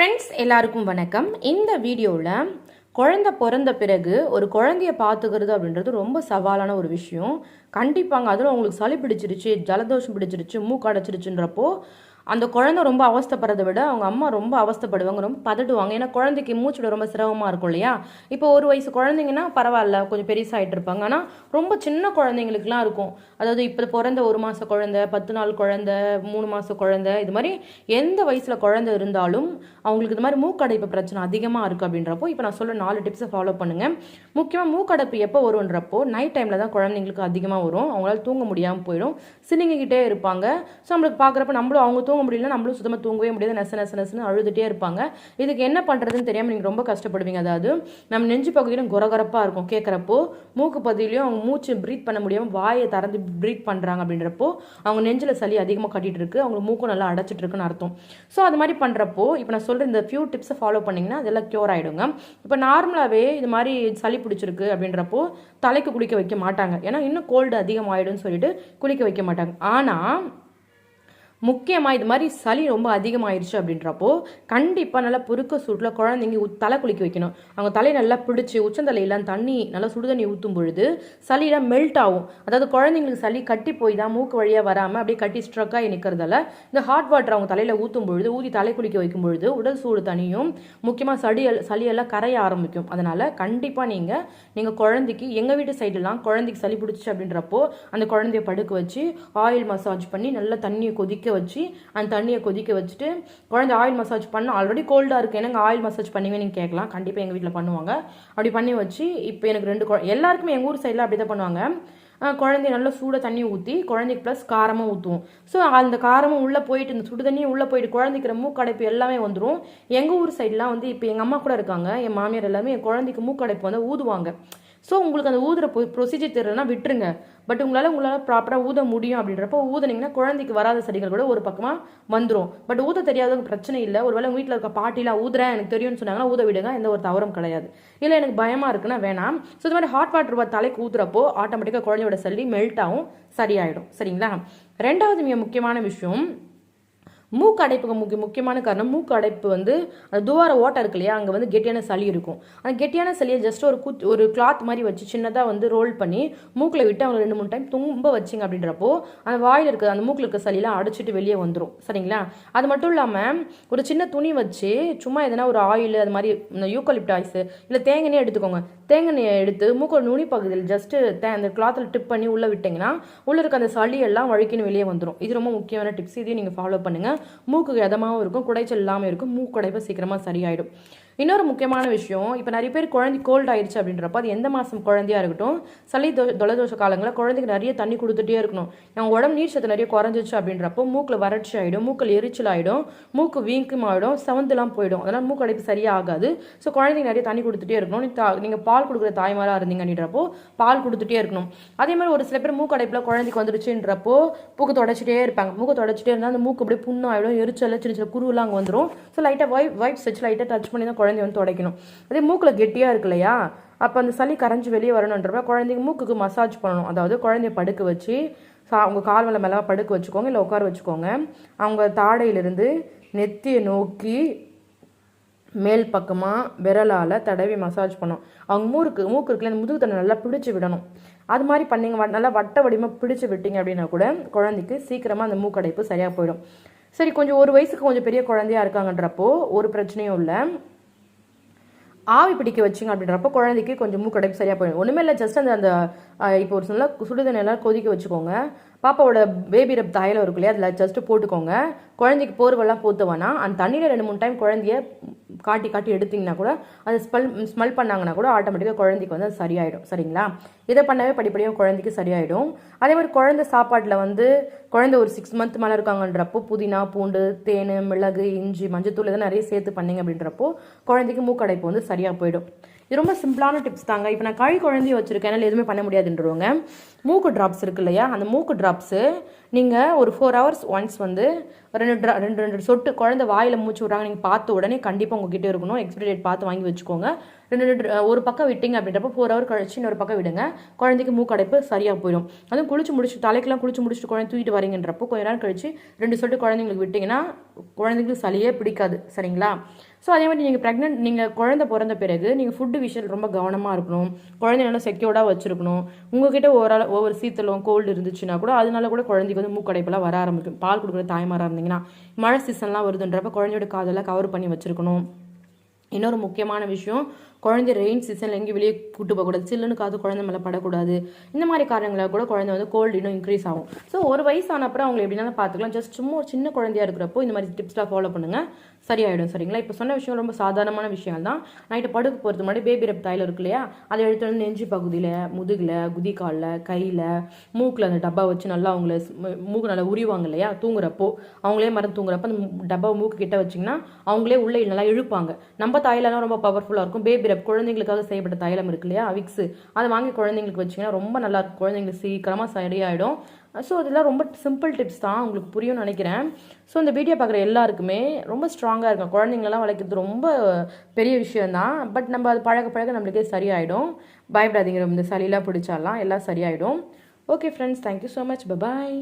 Friends எல்லாருக்கும் வணக்கம். இந்த வீடியோவில் குழந்தை பிறந்த பிறகு ஒரு குழந்தைய பார்த்துக்கிறது அப்படின்றது ரொம்ப சவாலான ஒரு விஷயம். கண்டிப்பாங்க அதில் உங்களுக்கு சளி பிடிச்சிருச்சு ஜலதோஷம் பிடிச்சிருச்சு மூக்கடைச்சிருச்சுன்றப்போ அந்த குழந்தை ரொம்ப அவஸ்தைப்படுறதை விட அவங்க அம்மா ரொம்ப அவஸ்தப்படுவாங்க ரொம்ப பதடுவாங்க ஏன்னா குழந்தைக்கு மூச்சுட ரொம்ப சிரமமாக இருக்கும் இல்லையா? இப்போ ஒரு வயசு குழந்தைங்கன்னா பரவாயில்ல கொஞ்சம் பெருசாகிட்டு இருப்பாங்க. ஆனால் ரொம்ப சின்ன குழந்தைங்களுக்குலாம் இருக்கும். அதாவது இப்போ பிறந்த ஒரு மாத குழந்தை பத்து நாள் குழந்தை மூணு மாத குழந்தை இது மாதிரி எந்த வயசில் குழந்தை இருந்தாலும் அவங்களுக்கு இது மாதிரி மூக்கடைப்பு பிரச்சனை அதிகமாக இருக்குது அப்படின்றப்போ இப்போ நான் சொல்ல நாலு டிப்ஸை ஃபாலோ பண்ணுங்கள் முக்கியமாக மூக்கடைப்பு எப்போ வரும்ன்றப்போ நைட் டைமில் தான் குழந்தைங்களுக்கு அதிகமாக வரும். அவங்களால தூங்க முடியாமல் போயிடும். சினிங்கிக்கிட்டே இருப்பாங்க. ஸோ நம்மளுக்கு பார்க்குறப்ப நம்மளும் அவங்க தூங்க முடியல நம்மளும் சுத்தமாக தூங்கவே முடியாது. நெச நெச நெசன்னு அழுதுகிட்டே இருப்பாங்க. இதுக்கு என்ன பண்ணுறதுன்னு தெரியாமல் நீங்கள் ரொம்ப கஷ்டப்படுவீங்க. அதாவது நம்ம நெஞ்சு பகுதியிலும் குறகுறப்பாக இருக்கும். கேட்குறப்போ மூக்கு பகுதியிலையும் அவங்க மூச்சு ப்ரீத் பண்ண முடியாமல் வாயை திறந்து ப்ரீத் பண்ணுறாங்க அப்படின்றப்போ அவங்க நெஞ்சில் சளி அதிகமாக கட்டிட்டு இருக்கு. அவங்க மூக்கும் நல்லா அடைச்சிட்டு இருக்குன்னு அர்த்தம். ஸோ அது மாதிரி பண்ணுறப்போ இப்போ நான் சொல்கிற இந்த ஃபியூ டிப்ஸை ஃபாலோ பண்ணிங்கன்னா அதெல்லாம் க்யூர் ஆகிடுங்க இப்போ நார்மலாகவே இது மாதிரி சளி பிடிச்சிருக்கு அப்படின்றப்போ தலைக்கு குளிக்க வைக்க மாட்டாங்க. ஏன்னா இன்னும் கோல்டு அதிகமாகிடும்னு சொல்லிட்டு குளிக்க வைக்க மாட்டாங்க. ஆனால் முக்கியமாக இது மாதிரி சளி ரொம்ப அதிகமாயிருச்சு அப்படின்றப்போ கண்டிப்பாக நல்லா புருக்க சூட்டில் குழந்தைங்க தலை குளிக்க வைக்கணும். அவங்க தலையை நல்லா பிடிச்சி உச்சந்தலையெல்லாம் தண்ணி நல்லா சுடுதண்ணி ஊற்றும் பொழுது சளியெல்லாம் மெல்ட் ஆகும். அதாவது குழந்தைங்களுக்கு சளி கட்டி போய் தான் மூக்கு வழியாக வராமல் அப்படியே கட்டி ஸ்ட்ரக்காகி நிற்கிறதால இந்த ஹாட் வாட்டர் அவங்க தலையில் ஊற்றும் பொழுது ஊதி தலை குளிக்க வைக்கும் பொழுது உடல் சூடு தனியும் முக்கியமாக சளி சளியெல்லாம் கரைய ஆரம்பிக்கும். அதனால் கண்டிப்பாக நீங்கள் நீங்கள் குழந்தைக்கு எங்கள் வீட்டு சைடுலாம் குழந்தைக்கு சளி பிடிச்சி அப்படின்றப்போ அந்த குழந்தைய படுக்க வச்சு ஆயில் மசாஜ் பண்ணி நல்லா தண்ணியை கொதிக்க வச்சு அந்த தண்ணியை கொதிக்க வச்சுட்டு குழந்தை ஆயில் மசாஜ் பண்ண ஆல்ரெடி கோல்டாக இருக்குது எனக்கு ஆயில் மசாஜ் பண்ணுவேன் நீங்கள் கேட்கலாம். கண்டிப்பாக எங்கள் வீட்டில் பண்ணுவாங்க. அப்படி பண்ணி வச்சு இப்போ எனக்கு ரெண்டு குழ- எல்லாருக்குமே எங்கள் ஊர் சைடில் அப்படி தான் பண்ணுவாங்க. குழந்தைய நல்லா சூட தண்ணி ஊற்றி குழந்தைக்கு ப்ளஸ் காரமாக ஊற்றுவோம் ஸோ அந்த காரமும் உள்ளே போயிட்டு இந்த சுடு தண்ணியும் உள்ளே போயிட்டு குழந்தைக்கு மூக்கடைப்பு எல்லாமே வந்துடும் எங்கள் ஊர் சைட்லாம் வந்து இப்போ எங்கள் அம்மா கூட இருக்காங்க. என் மாமியார் எல்லாமே என் குழந்தைக்கு மூக்கடைப்பு வந்து ஊதுவாங்க. ஸோ உங்களுக்கு அந்த ஊதுற ப்ரொசீஜர் தெரியலனா விட்டுருங்க. பட் உங்களால் உங்களால் ப்ராப்பராக ஊத முடியும் அப்படின்றப்போ ஊதுனீங்கன்னா குழந்தைக்கு வராத செடிகள் கூட ஒரு பக்கமாக வந்துடும் பட் ஊத தெரியாதவங்க பிரச்சனை இல்லை. ஒரு வேளை வீட்டில் இருக்க பாட்டிலாம் ஊதுறேன் எனக்கு தெரியும்னு சொன்னாங்கன்னா ஊத விடுங்க. எந்த ஒரு தவறும் கிடையாது. இல்லை எனக்கு பயமாக இருக்குன்னா வேணாம். ஸோ இது மாதிரி ஹாட் வாட்டர் தலைக்கு ஊத்துறப்போ ஆட்டோமேட்டிக்காக குழந்தையோட சளி மெல்ட் ஆகும் சரியாயிடும். சரிங்களா? ரெண்டாவது மிக முக்கியமான விஷயம் மூக்கு அடைப்புக்கு முக்கிய முக்கியமான காரணம் மூக்கு அடைப்பு வந்து அந்த துவார ஓட்டை இருக்கு இல்லையா அங்கே வந்து கெட்டியான சளி இருக்கும். அந்த கெட்டியான சளியை ஜஸ்ட் ஒரு குத் ஒரு கிளாத் மாதிரி வச்சு சின்னதாக வந்து ரோல் பண்ணி மூக்கில் விட்டு அவங்க ரெண்டு மூணு டைம் தும்ப வச்சிங்க அப்படின்றப்போ அந்த வாயில் இருக்க அந்த மூக்கில் இருக்க சளியெல்லாம் அடைச்சிட்டு வெளியே வந்துடும் சரிங்களா? அது மட்டும் இல்லாமல் ஒரு சின்ன துணி வச்சு சும்மா எதனா ஒரு ஆயில் அது மாதிரி இந்த யூக்கலிப்ட் ஆயில்ஸு இல்லை தேங்காய் எடுத்துக்கோங்க. தேங்காய் எடுத்து மூக்கோட நுனி பகுதியில் ஜஸ்ட்டு தே அந்த கிளாத்தில் டிப் பண்ணி உள்ளே விட்டிங்கன்னா உள்ளே இருக்க அந்த சளி எல்லாம் வழுக்கின்னு வெளியே வந்துடும் இது ரொம்ப முக்கியமான டிப்ஸ் இதையும் நீங்கள் ஃபாலோ பண்ணுங்கள் மூக்கு இதமாகவும் இருக்கும் குடைச்சல் இல்லாமல் இருக்கும். மூக்கு மூக்குடைப்பு சீக்கிரமாக சரியாயிடும். இன்னொரு முக்கியமான விஷயம் இப்போ நிறைய பேர் குழந்தை கோல்ட் ஆயிடுச்சு அப்படின்றப்ப அது எந்த மாதம் குழந்தையா இருக்கட்டும் சளி தொ தொலைதோஷ காலங்களில் குழந்தைக்கு நிறைய தண்ணி கொடுத்துட்டே இருக்கணும். அவங்க உடம்பு நீர் சத்து நிறைய குறைஞ்சிச்சு அப்படின்றப்போ மூக்கில் வறட்சி ஆகிடும் மூக்கில் எரிச்சல் ஆகிடும் மூக்கு வீங்கும் ஆகிடும் செவந்துலாம் போயிடும். அதனால் மூக்கு அடைப்பு சரியாக ஆகாது ஸோ குழந்தைக்கு நிறைய தண்ணி கொடுத்துட்டே இருக்கணும். நீ தா- நீங்கள் பால் கொடுக்குற தாய்மாராக இருந்தீங்க அப்படின்றப்போ பால் கொடுத்துட்டே இருக்கணும். அதே மாதிரி ஒரு சில பேர் மூக்கு அடைப்பில் குழந்தைக்கு வந்துருச்சுன்றப்போ மூக்கு தொடச்சிட்டே இருப்பாங்க. மூக்கு தொடச்சிட்டே இருந்தால் அந்த மூக்கு அப்படியே புண்ணாயிடும் எரிச்சல் சின்ன சின்ன குருவெல்லாம் அங்கே வந்துடும் ஸோ லைட்டாக வைப் வைப்ஸ் வச்சு லைட்டாக டச் பண்ணி தான் குழந்தை வந்து துடைக்கணும். அதே மூக்கில் கெட்டியாக இருக்கு இல்லையா? அப்போ அந்த சளி கரைஞ்சி வெளியே வரணுன்றப்ப குழந்தைங்க மூக்குக்கு மசாஜ் பண்ணணும். அதாவது குழந்தைய படுக்க வச்சு சா அவங்க கால் மேலே மேலே படுக்க வச்சுக்கோங்க இல்லை உட்கார வச்சுக்கோங்க. அவங்க தாடையிலிருந்து நெத்தியை நோக்கி மேல் பக்கமாக விரலால் தடவி மசாஜ் பண்ணும் அவங்க மூக்கு மூக்கு இருக்குல்ல அந்த முதுகு தண்ணி நல்லா பிடிச்சி விடணும். அது மாதிரி பண்ணீங்க வ- நல்லா வட்ட வடிவமாக பிடிச்சி விட்டீங்க அப்படின்னா கூட குழந்தைக்கு சீக்கிரமாக அந்த மூக்கடைப்பு சரியாக போயிடும். சரி கொஞ்சம் ஒரு வயசுக்கு கொஞ்சம் பெரிய குழந்தையா இருக்காங்கன்றப்போ ஒரு பிரச்சனையும் இல்லை. ஆவி பிடிக்க வச்சுங்க அப்படின்றப்ப குழந்தைக்கு கொஞ்சம் மூக்கடைப்பு சரியாக போயிடும். ஒன்றுமே இல்லை ஜஸ்ட் அந்த அந்த இப்போ ஒரு சில சுடுதண்ணி எல்லாம் கொதிக்க வச்சுக்கோங்க. பாப்பாவோட பேபி ரப் தாயில் இருக்கு இல்லையா அதில் ஜஸ்ட்டு போட்டுக்கோங்க. குழந்தைக்கு போர்வெல்லாம் போத்து வேணாம். அந்த தண்ணியில் ரெண்டு மூணு டைம் குழந்தைய காட்டி காட்டி எடுத்தீங்கன்னா கூட அது ஸ்மெல் ஸ்மெல் பண்ணாங்கன்னா கூட ஆட்டோமேட்டிக்காக குழந்தைக்கு வந்து அது சரியாயிடும். சரிங்களா? இதை பண்ணவே படிப்படியாக குழந்தைக்கு சரியாயிடும். அதே மாதிரி குழந்தை சாப்பாட்டில் வந்து குழந்தை ஒரு சிக்ஸ் மந்த் மேலே இருக்காங்கன்றப்போ புதினா பூண்டு தேன் மிளகு இஞ்சி மஞ்சத்தூள் இதெல்லாம் நிறைய சேர்த்து பண்ணிங்க அப்படின்றப்போ குழந்தைக்கு மூக்கடைப்பு வந்து சரியாக போயிடும். இது ரொம்ப சிம்பிளான டிப்ஸ் தாங்க. இப்போ நான் கழி குழந்தைய வச்சுருக்கேன். என்னால் எதுவுமே பண்ண முடியாதுன்றவங்க மூக்கு ட்ராப்ஸ் இருக்கு இல்லையா? அந்த மூக்கு ட்ராப்ஸு நீங்கள் ஒரு ஃபோர் ஹவர்ஸ் ஒன்ஸ் வந்து ரெண்டு ட்ரா ரெண்டு ரெண்டு சொட்டு குழந்தை வாயில் மூச்சு விட்றாங்க. நீங்கள் பார்த்த உடனே கண்டிப்பாக உங்ககிட்ட இருக்கணும். எக்ஸ்பிரி டேட் பார்த்து வாங்கி வச்சுக்கோங்க. ரெண்டு ரெண்டு ஒரு பக்கம் விட்டீங்க அப்படின்றப்ப ஃபோர் ஹவர் கழிச்சு இன்னொரு பக்கம் விடுங்க. குழந்தைக்கு மூக்கடைப்பு சரியாக போயிடும். அதுவும் குளிச்சு முடிச்சு தலைக்கெல்லாம் குளிச்சு முடிச்சுட்டு குழந்தை தூக்கிட்டு வரீங்கன்றப்போ கொஞ்ச நேரம் கழிச்சு ரெண்டு சொட்டு குழந்தைங்களுக்கு விட்டிங்கன்னா குழந்தைங்களுக்கு சளியே பிடிக்காது. சரிங்களா? ஸோ அதே மாதிரி நீங்கள் ப்ரெக்னென்ட் நீங்கள் குழந்தை பிறந்த பிறகு நீங்கள் ஃபுட்டு விஷயம் ரொம்ப கவனமாக இருக்கணும். குழந்தை நல்லா செக்யூர்டாக வச்சுருக்கணும். உங்ககிட்ட ஓரளவு ஒவ்வொரு சீத்தலும் கோல்டு இருந்துச்சுன்னா கூட அதனால கூட குழந்தைக்கு வந்து மூக்கடைப்பெல்லாம் வர ஆரம்பிக்கும். பால் கொடுக்குற தாய்மாராக இருந்தீங்கன்னா மழை சீசன்லாம் வருதுன்றப்ப குழந்தையோட காதெல்லாம் கவர் பண்ணி வச்சுருக்கணும். இன்னொரு முக்கியமான விஷயம் குழந்தை ரெயின் சீசனில் எங்கேயும் வெளியே கூட்டு போகக்கூடாது சில்லுன்னு காது குழந்தை மேலே படக்கூடாது. இந்த மாதிரி காரணங்களாக கூட குழந்தை வந்து கோல்டு இன்னும் இன்க்ரீஸ் ஆகும். ஸோ ஒரு வயசான அப்புறம் அவங்களை எப்படினாலும் பார்த்துக்கலாம். ஜஸ்ட் சும்மா ஒரு சின்ன குழந்தையா இருக்கிறப்போ இந்த மாதிரி டிப்ஸ்லாம் ஃபாலோ பண்ணுங்கள் சரியாயிடும் சரிங்களா? இப்போ சொன்ன விஷயம் ரொம்ப சாதாரணமான விஷயம் தான் நைட்டு படுக்க போகிறது முன்னாடி பேபி ரப் தாயில் இருக்கு இல்லையா? அதை எடுத்து வந்து நெஞ்சு பகுதியில் முதுகில் குதிக்காலில் கையில் மூக்கில் அந்த டப்பா வச்சு நல்லா அவங்கள மூக்கு நல்லா உரிவாங்க இல்லையா? தூங்குறப்போ அவங்களே மறந்து தூங்குறப்போ அந்த டப்பா மூக்கு கிட்ட வச்சிங்கன்னா அவங்களே உள்ளே நல்லா இழுப்பாங்க. நம்ம தைலம்லாம் ரொம்ப பவர்ஃபுல்லாக இருக்கும். பேபி ரெப் குழந்தைங்களுக்காக செய்யப்பட்ட தைலம் இருக்கு இல்லையா? விக்ஸ் அதை வாங்கி குழந்தைங்களுக்கு வச்சிங்கன்னா ரொம்ப நல்லா இருக்கும். குழந்தைங்களுக்கு சீக்கிரமாக சரியாயிடும் ஸோ இதெல்லாம் ரொம்ப சிம்பிள் டிப்ஸ் தான். உங்களுக்கு புரியும்னு நினைக்கிறேன். ஸோ இந்த வீடியோ பார்க்குற எல்லாருக்குமே ரொம்ப ஸ்ட்ராங்காக இருக்கும். குழந்தைங்களெல்லாம் வளர்க்குறது ரொம்ப பெரிய விஷயம்தான். பட் நம்ம அது பழக பழக நம்மளுக்கே சரியாயிடும். பயப்படாதீங்க. இந்த சளியெல்லாம் பிடிச்சாலாம் எல்லாம் சரியாயிடும். Okay friends thank you so much bye bye